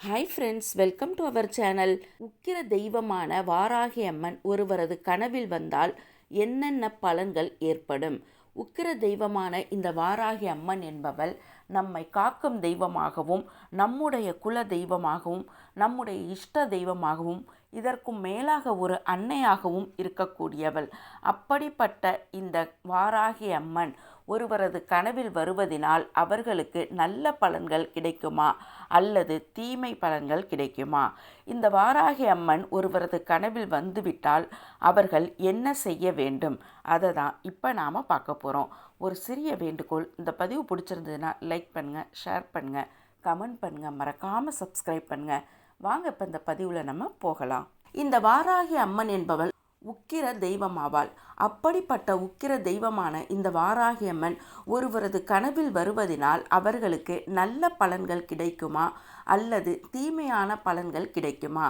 Hi friends welcome to our channel உக்கிர தெய்வமான வாராகி அம்மன் ஒருவரது கனவில் வந்தால் என்னென்ன பலன்கள் ஏற்படும்? உக்கிர தெய்வமான இந்த வாராகி அம்மன் என்பவள் நம்மை காக்கும் தெய்வமாகவும் நம்முடைய குல தெய்வமாகவும் நம்முடைய இஷ்ட தெய்வமாகவும் இதற்கும் மேலாக ஒரு அன்னையாகவும் இருக்கக்கூடியவள். அப்படிப்பட்ட இந்த வாராகி அம்மன் ஒருவரது கனவில் வருவதினால் அவர்களுக்கு நல்ல பலன்கள் கிடைக்குமா? அல்லது தீமை பலன்கள் கிடைக்குமா? இந்த வாராகி அம்மன் ஒருவரது கனவில் வந்துவிட்டால் அவர்கள் என்ன செய்ய வேண்டும்? அதை தான் இப்போ நாம் பார்க்க போகிறோம் ஒரு சிறிய வேண்டுகோள். இந்த பதிவு பிடிச்சிருந்ததுன்னா லைக் பண்ணுங்கள் ஷேர் பண்ணுங்கள் கமெண்ட் பண்ணுங்கள் மறக்காமல் சப்ஸ்கிரைப் பண்ணுங்கள் வாங்க இப்போ இந்த பதிவில் நம்ம போகலாம். இந்த வாராகி அம்மன் என்பவள் உக்கிர தெய்வமாவாள். அப்படிப்பட்ட உக்கிர தெய்வமான இந்த வாராகி அம்மன் ஒருவரது கனவில் வருவதினால் அவர்களுக்கு நல்ல பலன்கள் கிடைக்குமா? அல்லது தீமையான பலன்கள் கிடைக்குமா?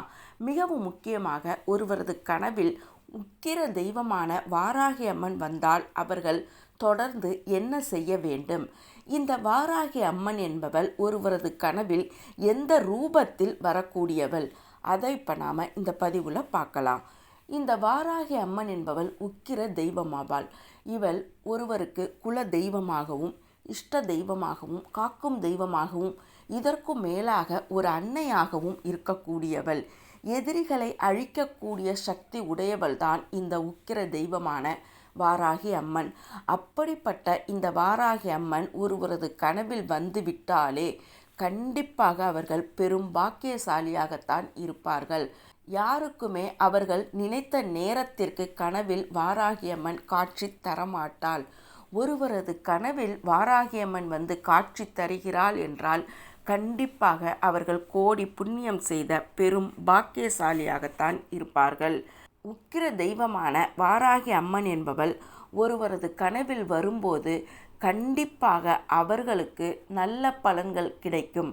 மிகவும் முக்கியமாக ஒருவரது கனவில் உக்கிர தெய்வமான வாராகி அம்மன் வந்தால் அவர்கள் தொடர்ந்து என்ன செய்ய வேண்டும்? இந்த வாராகி அம்மன் என்பவள் ஒருவரது கனவில் எந்த ரூபத்தில் வரக்கூடியவள்? அதை இப்போ நாம் இந்த பதிவில் பார்க்கலாம். இந்த வாராகி அம்மன் என்பவள் உக்கிர தெய்வமாவாள். இவள் ஒருவருக்கு குல தெய்வமாகவும் இஷ்ட தெய்வமாகவும் காக்கும் தெய்வமாகவும் இதற்கும் மேலாக ஒரு அன்னையாகவும் இருக்கக்கூடியவள். எதிரிகளை அழிக்கக்கூடிய சக்தி உடையவள்தான் இந்த உக்கிர தெய்வமான வாராகி அம்மன். அப்படிப்பட்ட இந்த வாராகி அம்மன் ஒருவரது கனவில் வந்து விட்டாலே கண்டிப்பாக அவர்கள் பெரும் பாக்கியசாலியாகத்தான் இருப்பார்கள். யாருக்குமே அவர்கள் நினைத்த நேரத்திற்கு கனவில் வாராகியம்மன் காட்சி தரமாட்டாள். ஒருவரது கனவில் வாராகியம்மன் வந்து காட்சி தருகிறாள் என்றால் கண்டிப்பாக அவர்கள் கோடி புண்ணியம் செய்த பெரும் பாக்கியசாலியாகத்தான் இருப்பார்கள். உக்கிர தெய்வமான வாராகி அம்மன் என்பவள் ஒருவரது கனவில் வரும்போது கண்டிப்பாக அவர்களுக்கு நல்ல பலன்கள் கிடைக்கும்.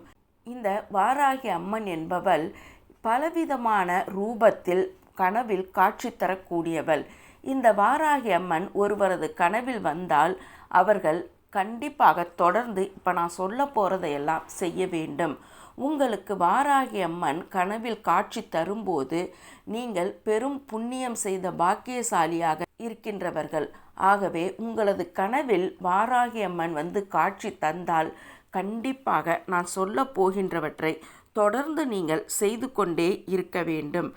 இந்த வாராகி அம்மன் என்பவள் பலவிதமான ரூபத்தில் கனவில் காட்சி தரக்கூடியவள். இந்த வாராகி அம்மன் ஒருவரது கனவில் வந்தால் அவர்கள் கண்டிப்பாக தொடர்ந்து இப்போ நான் சொல்ல போகிறதையெல்லாம் செய்ய வேண்டும். உங்களுக்கு வாராகி அம்மன் கனவில் காட்சி தரும்போது நீங்கள் பெரும் புண்ணியம் செய்த பாக்கியசாலியாக இருக்கின்றவர்கள். ஆகவே உங்களது கனவில் வாராகி அம்மன் வந்து காட்சி தந்தால் கண்டிப்பாக நான் சொல்ல போகின்றவற்றை தொடர்ந்து நீங்கள் செய்து கொண்டே இருக்க வேண்டும்.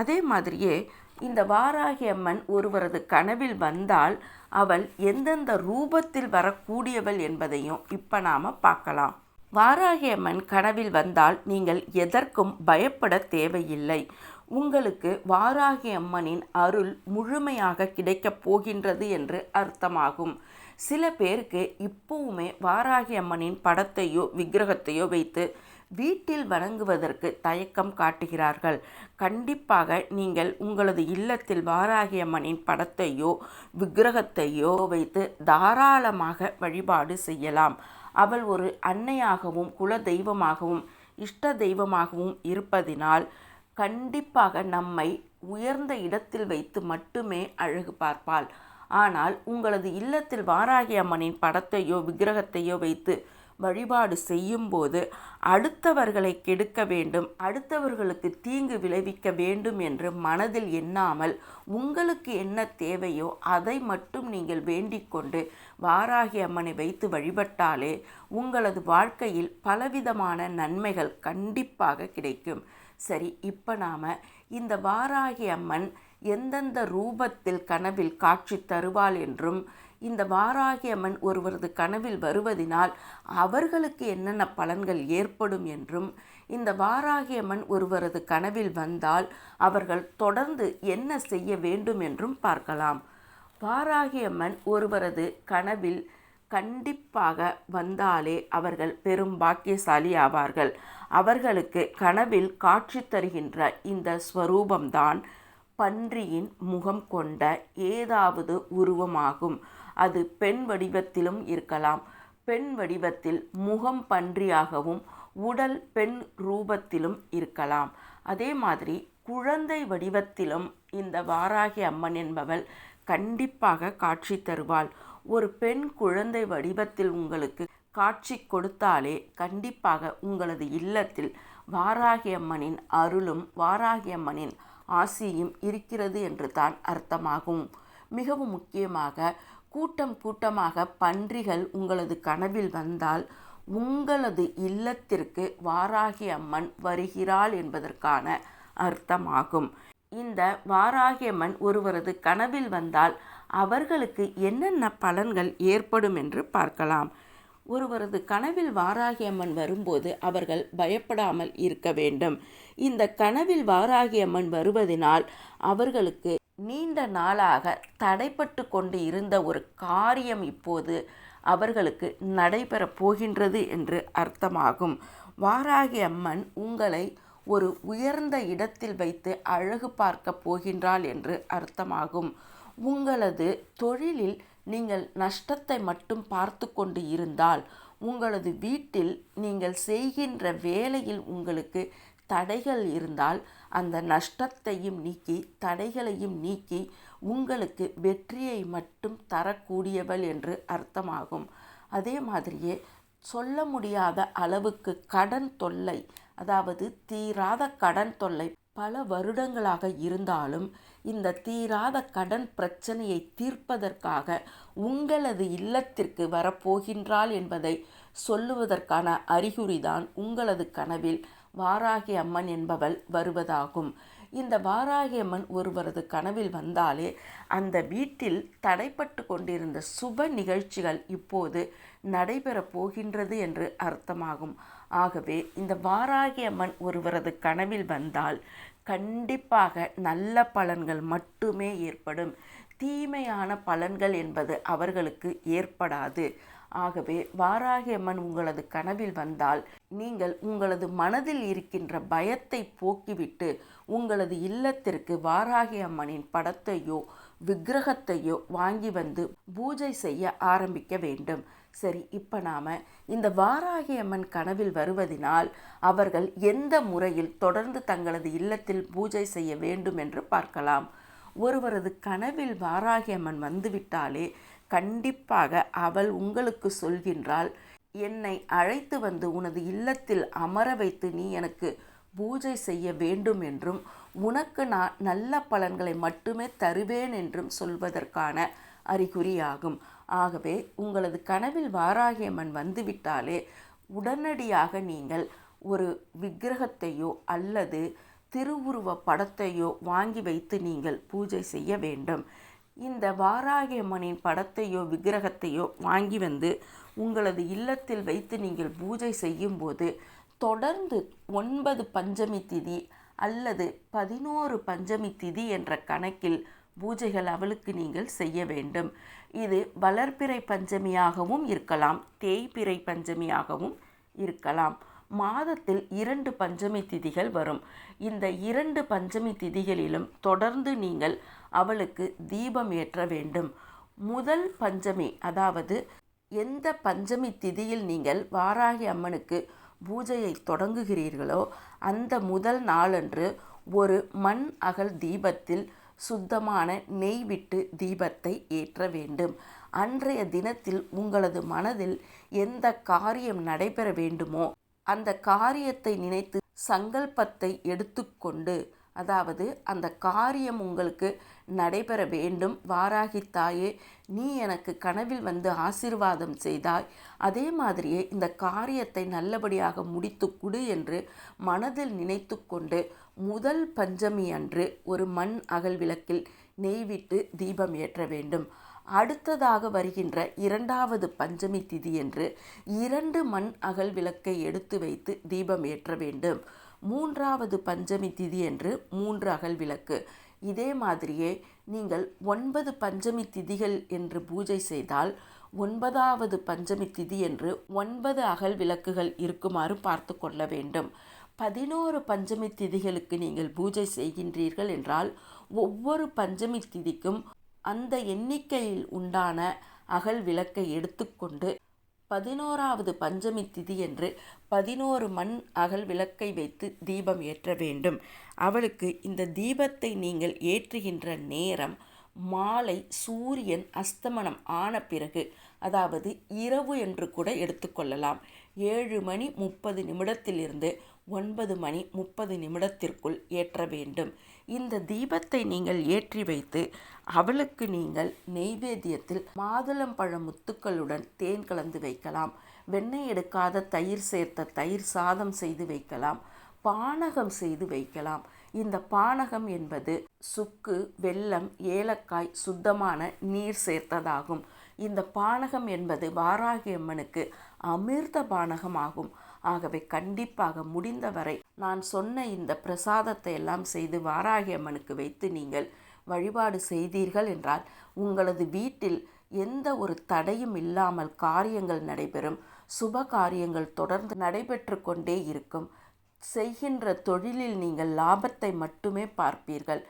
அதே மாதிரியே இந்த வாராகி அம்மன் ஒருவரது கனவில் வந்தால் அவள் எந்தெந்த ரூபத்தில் வரக்கூடியவள் என்பதையும் இப்போ நாம் பார்க்கலாம். வாராகி அம்மன் கனவில் வந்தால் நீங்கள் எதற்கும் பயப்பட தேவையில்லை. உங்களுக்கு வாராகி அம்மனின் அருள் முழுமையாக கிடைக்கப் போகின்றது என்று அர்த்தமாகும். சில பேருக்கு இப்போவுமே வாராகி அம்மனின் படத்தையோ விக்கிரகத்தையோ வைத்து வீட்டில் வணங்குவதற்கு தயக்கம் காட்டுகிறார்கள். கண்டிப்பாக நீங்கள் உங்களது இல்லத்தில் வாராகியம்மனின் படத்தையோ விக்கிரகத்தையோ வைத்து தாராளமாக வழிபாடு செய்யலாம். அவள் ஒரு அன்னையாகவும் குல தெய்வமாகவும் இஷ்ட தெய்வமாகவும் இருப்பதினால் கண்டிப்பாக நம்மை உயர்ந்த இடத்தில் வைத்து மட்டுமே அழகு பார்ப்பாள். ஆனால் உங்களது இல்லத்தில் வாராகி அம்மனின் படத்தையோ விக்கிரகத்தையோ வைத்து வழிபாடு செய்யும்போது அடுத்தவர்களை கெடுக்க வேண்டும் அடுத்தவர்களுக்கு தீங்கு விளைவிக்க வேண்டும் என்று மனதில் எண்ணாமல் உங்களுக்கு என்ன தேவையோ அதை மட்டும் நீங்கள் வேண்டிக் கொண்டு வாராகி அம்மனை வைத்து வழிபட்டாலே உங்களது வாழ்க்கையில் பலவிதமான நன்மைகள் கண்டிப்பாக கிடைக்கும். சரி இப்போ நாம் இந்த வாராகி அம்மன் எந்தெந்த ரூபத்தில் கனவில் காட்சி தருவாள் என்றும் இந்த வாராகி அம்மன் ஒருவரது கனவில் வருவதினால் அவர்களுக்கு என்னென்ன பலன்கள் ஏற்படும் என்றும் இந்த வாராகி அம்மன் ஒருவரது கனவில் வந்தால் அவர்கள் தொடர்ந்து என்ன செய்ய வேண்டும் என்றும் பார்க்கலாம். வாராகி அம்மன் ஒருவரது கனவில் கண்டிப்பாக வந்தாலே அவர்கள் பெரும் பாக்கியசாலி ஆவார்கள். அவர்களுக்கு கனவில் காட்சி தருகின்ற இந்த ஸ்வரூபம்தான் பன்றியின் முகம் கொண்ட ஏதாவது உருவமாகும். அது பெண் வடிவத்திலும் இருக்கலாம். பெண் வடிவத்தில் முகம் பன்றியாகவும் உடல் பெண் ரூபத்திலும் இருக்கலாம். அதே மாதிரி குழந்தை வடிவத்திலும் இந்த வாராகி அம்மன் என்பவள் கண்டிப்பாக காட்சி தருவாள். ஒரு பெண் குழந்தை வடிவத்தில் உங்களுக்கு காட்சி கொடுத்தாலே கண்டிப்பாக உங்களது இல்லத்தில் வாராகியம்மனின் அருளும் வாராகியம்மனின் ஆசியும் இருக்கிறது என்று தான் அர்த்தமாகும். மிகவும் முக்கியமாக கூட்டம் கூட்டமாக பன்றிகள் உங்களது கனவில் வந்தால் உங்களது இல்லத்திற்கு வாராகி அம்மன் வருகிறாள் என்பதற்கான அர்த்தமாகும். இந்த வாராகியம்மன் ஒருவரது கனவில் வந்தால் அவர்களுக்கு என்னென்ன பலன்கள் ஏற்படும் என்று பார்க்கலாம். ஒருவரது கனவில் வாராகியம்மன் வரும்போது அவர்கள் பயப்படாமல் இருக்க வேண்டும். இந்த கனவில் வாராகியம்மன் வருவதனால் அவர்களுக்கு நீண்ட நாளாக தடைப்பட்டு கொண்டு இருந்த ஒரு காரியம் இப்போது அவர்களுக்கு நடைபெறப் போகின்றது என்று அர்த்தமாகும். வாராகி அம்மன் உங்களை ஒரு உயர்ந்த இடத்தில் வைத்து அழகு பார்க்க போகின்றாள் என்று அர்த்தமாகும். உங்களது தொழிலில் நீங்கள் நஷ்டத்தை மட்டும் பார்த்து கொண்டு இருந்தால் உங்களது வீட்டில் நீங்கள் செய்கின்ற வேலையில் உங்களுக்கு தடைகள் இருந்தால் அந்த நஷ்டத்தையும் நீக்கி தடைகளையும் நீக்கி உங்களுக்கு வெற்றியை மட்டும் தரக்கூடியவள் என்று அர்த்தமாகும். அதே மாதிரியே சொல்ல முடியாத அளவுக்கு கடன் தொல்லை அதாவது தீராத கடன் தொல்லை பல வருடங்களாக இருந்தாலும் இந்த தீராத கடன் பிரச்சனையை தீர்ப்பதற்காக உங்களது இல்லத்திற்கு வரப்போகின்றாள் என்பதை சொல்லுவதற்கான அறிகுறிதான் உங்களது கனவில் வாராகி அம்மன் என்பவள் வருவதாகும். இந்த வாராகி அம்மன் ஒருவரது கனவில் வந்தாலே அந்த வீட்டில் தடைப்பட்டு கொண்டிருந்த சுப நிகழ்ச்சிகள் இப்போது நடைபெறப் போகின்றது என்று அர்த்தமாகும். ஆகவே இந்த வாராகி அம்மன் ஒருவரது கனவில் வந்தால் கண்டிப்பாக நல்ல பலன்கள் மட்டுமே ஏற்படும். தீமையான பலன்கள் என்பது அவர்களுக்கு ஏற்படாது. ஆகவே வாராகி அம்மன் உங்களது கனவில் வந்தால் நீங்கள் உங்களது மனதில் இருக்கின்ற பயத்தை போக்கிவிட்டு உங்களது இல்லத்திற்கு வாராகி அம்மனின் படத்தையோ விக்கிரகத்தையோ வாங்கி வந்து பூஜை செய்ய ஆரம்பிக்க வேண்டும். சரி இப்போ நாம் இந்த வாராகி அம்மன் கனவில் வருவதினால் அவர்கள் எந்த முறையில் தொடர்ந்து தங்களது இல்லத்தில் பூஜை செய்ய வேண்டும் என்று பார்க்கலாம். ஒருவரது கனவில் வாராகி அம்மன் வந்துவிட்டாலே கண்டிப்பாக அவள் உங்களுக்கு சொல்கின்றாள் என்னை அழைத்து வந்து உனது இல்லத்தில் அமர வைத்து நீ எனக்கு பூஜை செய்ய வேண்டும் என்றும் உனக்கு நான் நல்ல பலன்களை மட்டுமே தருவேன் என்றும் சொல்வதற்கான அறிகுறியாகும். ஆகவே உங்களது கனவில் வாராகியம்மன் வந்துவிட்டாலே உடனடியாக நீங்கள் ஒரு விக்கிரகத்தையோ அல்லது திருவுருவ படத்தையோ வாங்கி வைத்து நீங்கள் பூஜை செய்ய வேண்டும். இந்த வாராகியம்மனின் படத்தையோ விக்கிரகத்தையோ வாங்கி வந்து உங்களது இல்லத்தில் வைத்து நீங்கள் பூஜை செய்யும்போது தொடர்ந்து ஒன்பது பஞ்சமி திதி அல்லது பதினோரு பஞ்சமி திதி என்ற கணக்கில் பூஜைகள் அவளுக்கு நீங்கள் செய்ய வேண்டும். இது வளர்பிறை பஞ்சமியாகவும் இருக்கலாம் தேய்பிறை பஞ்சமியாகவும் இருக்கலாம். மாதத்தில் இரண்டு பஞ்சமி திதிகள் வரும். இந்த இரண்டு பஞ்சமி திதிகளிலும் தொடர்ந்து நீங்கள் அவளுக்கு தீபம் ஏற்ற வேண்டும். முதல் பஞ்சமி அதாவது எந்த பஞ்சமி திதியில் நீங்கள் வாராகி அம்மனுக்கு பூஜையை தொடங்குகிறீர்களோ அந்த முதல் நாளன்று ஒரு மண் அகல் தீபத்தில் சுத்தமான நெய் விட்டு தீபத்தை ஏற்ற வேண்டும். அன்றைய தினத்தில் உங்களது மனதில் எந்த காரியம் நடைபெற வேண்டுமோ அந்த காரியத்தை நினைத்து சங்கல்பத்தை எடுத்துக்கொண்டு அதாவது அந்த காரியம் உங்களுக்கு நடைபெற வேண்டும். வாராகி தாயே நீ எனக்கு கனவில் வந்து ஆசிர்வாதம் செய்தாய். அதே மாதிரியே இந்த காரியத்தை நல்லபடியாக முடித்து கொடு என்று மனதில் நினைத்து கொண்டு முதல் பஞ்சமி அன்று ஒரு மண் அகல் விளக்கில் நெய்விட்டு தீபம் ஏற்ற வேண்டும். அடுத்ததாக வருகின்ற இரண்டாவது பஞ்சமி திதி என்று இரண்டு மண் அகல் விளக்கை எடுத்து வைத்து தீபம் ஏற்ற வேண்டும். மூன்றாவது பஞ்சமி திதி என்று மூன்று அகல் விளக்கு. இதே மாதிரியே நீங்கள் ஒன்பது பஞ்சமி திதிகள் என்று பூஜை செய்தால் ஒன்பதாவது பஞ்சமி திதி என்று ஒன்பது அகல் விளக்குகள் இருக்குமாறு பார்த்து கொள்ள வேண்டும். பதினோரு பஞ்சமி திதிகளுக்கு நீங்கள் பூஜை செய்கின்றீர்கள் என்றால் ஒவ்வொரு பஞ்சமி திதிக்கும் அந்த எண்ணிக்கையில் உண்டான அகல் விளக்கை எடுத்துக்கொண்டு பதினோராவது பஞ்சமி திதி என்று பதினோரு மண் அகல் விளக்கை வைத்து தீபம் ஏற்ற வேண்டும். அவளுக்கு இந்த தீபத்தை நீங்கள் ஏற்றுகின்ற நேரம் மாலை சூரியன் அஸ்தமனம் ஆன பிறகு அதாவது இரவு என்று கூட எடுத்துக்கொள்ளலாம் ஏழு மணி முப்பது நிமிடத்திலிருந்து ஒன்பது மணி முப்பது நிமிடத்திற்குள் ஏற்ற வேண்டும். இந்த தீபத்தை நீங்கள் ஏற்றி வைத்து அவளுக்கு நீங்கள் நெய்வேத்தியத்தில் மாதுளம்பழ முத்துக்களுடன் தேன் கலந்து வைக்கலாம். வெண்ணெய் எடுக்காத தயிர் சேர்த்த தயிர் சாதம் செய்து வைக்கலாம். பானகம் செய்து வைக்கலாம். இந்த பானகம் என்பது சுக்கு வெல்லம் ஏலக்காய் சுத்தமான நீர் சேர்த்ததாகும். இந்த பானகம் என்பது வாராகி அம்மனுக்கு அமிர்த பானகம் ஆகும் ஆகவே கண்டிப்பாக முடிந்தவரை நான் சொன்ன இந்த பிரசாதத்தை எல்லாம் செய்து வாராகி அம்மனுக்கு வைத்து நீங்கள் வழிபாடு செய்தீர்கள் என்றால் உங்களது வீட்டில் எந்த ஒரு தடையும் இல்லாமல் காரியங்கள் நடைபெறும். சுப காரியங்கள் தொடர்ந்து நடைபெற்று கொண்டே இருக்கும். செய்கின்ற தொழிலில் நீங்கள் லாபத்தை மட்டுமே பார்ப்பீர்கள்.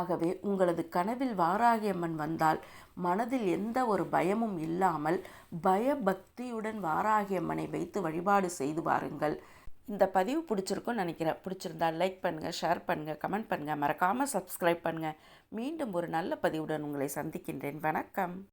ஆகவே உங்களது கனவில் வாராகியம்மன் வந்தால் மனதில் எந்த ஒரு பயமும் இல்லாமல் பயபக்தியுடன் வாராகியம்மனை வைத்து வழிபாடு செய்து வாருங்கள். இந்த பதிவு பிடிச்சிருக்கும்னு நினைக்கிறேன். பிடிச்சிருந்தால் லைக் பண்ணுங்கள் ஷேர் பண்ணுங்கள் கமெண்ட் பண்ணுங்கள் மறக்காமல் சப்ஸ்கிரைப் பண்ணுங்கள் மீண்டும் ஒரு நல்ல பதிவுடன் உங்களை சந்திக்கின்றேன். வணக்கம்.